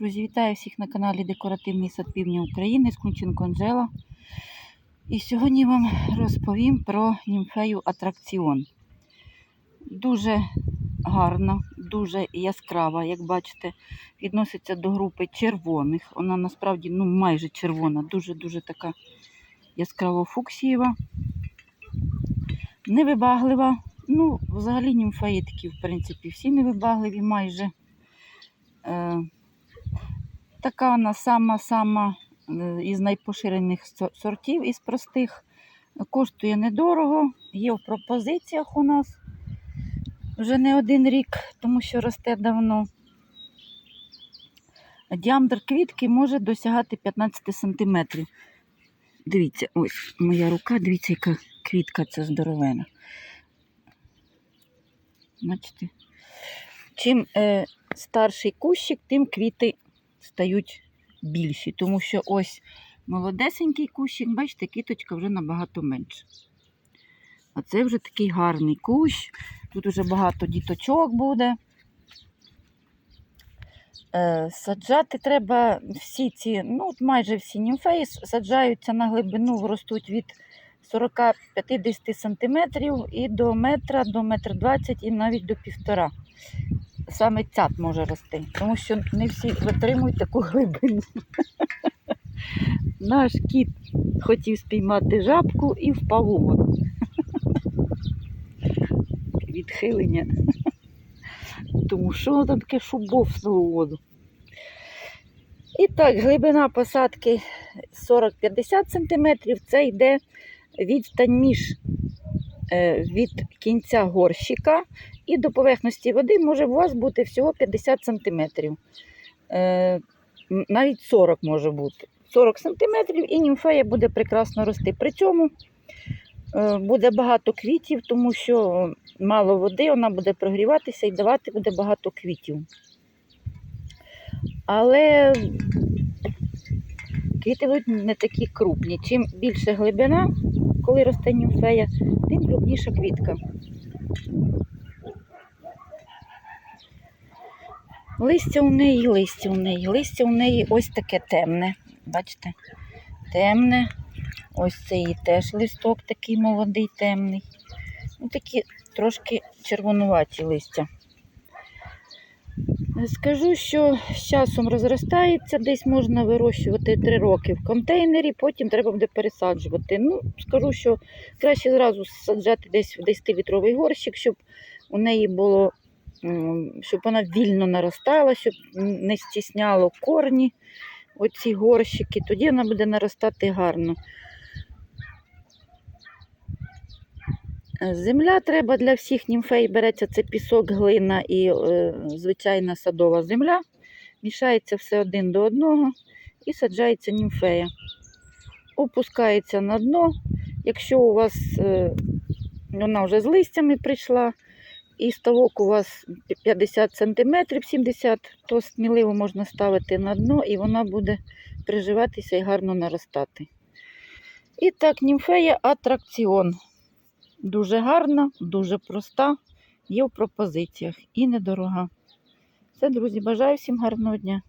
Друзі, вітаю всіх на каналі Декоративний сад Півдня України з Кунченко Анжела. І сьогодні вам розповім про німфею атракціон. Дуже гарна, дуже яскрава, як бачите, відноситься до групи червоних. Вона насправді ну, майже червона, дуже-дуже така яскраво фуксієва, невибаглива. Ну, взагалі німфеї такі, в принципі, всі невибагливі майже. Е, Така вона сама-сама е, із найпоширених сортів, із простих. Коштує недорого, є в пропозиціях у нас вже не один рік, тому що росте давно. Діаметр квітки може досягати 15 см. Дивіться, ось моя рука, дивіться, яка квітка це здоровена. Бачите? Чим е, старший кущик, тим квіти стають більші, тому що ось молодесенький кущик, бачите, квіточка вже набагато менша. А це вже такий гарний кущ. Тут вже багато діточок буде. Е, Саджати треба всі ці, ну от майже всі німфеї саджаються на глибину, ростуть від 40-50 см і до метра, до метра 20 і навіть до півтора. Саме цят може рости, тому що не всі витримують таку глибину. Наш кіт хотів спіймати жабку і впав у воду. Відхилення. Тому що воно там таке шубовство у воду. І так, глибина посадки 40-50 см. Це йде відстань між е, від кінця горщика і до поверхності води може у вас бути всього 50 см. Е, навіть 40 може бути. 40 см і німфея буде прекрасно рости. При цьому е, буде багато квітів, тому що мало води, вона буде прогріватися і давати буде багато квітів. Але квіти будуть не такі крупні. Чим більше глибина, коли росте німфея, тим крупніша квітка. Листя у неї, листя у неї, листя у неї ось таке темне. Бачите? Темне. Ось це її теж листок такий молодий, темний. Ну, такі трошки червонуваті листя. Скажу, що з часом розростається, десь можна вирощувати 3 роки в контейнері, потім треба буде пересаджувати. Ну, скажу, що краще зразу саджати десь в 10-літровий горщик, щоб у неї було, щоб вона вільно наростала, щоб не стісняло корні оці горщики, тоді вона буде наростати гарно. Земля треба для всіх німфей береться це пісок, глина і е, звичайна садова земля. Мішається все один до одного і саджається німфея. Опускається на дно. Якщо у вас е, вона вже з листями прийшла, і ставок у вас 50 см, 70 то сміливо можна ставити на дно, і вона буде приживатися і гарно наростати. І так, німфея атракціон. Дуже гарна, дуже проста, є в пропозиціях і недорога. Все, друзі, бажаю всім гарного дня.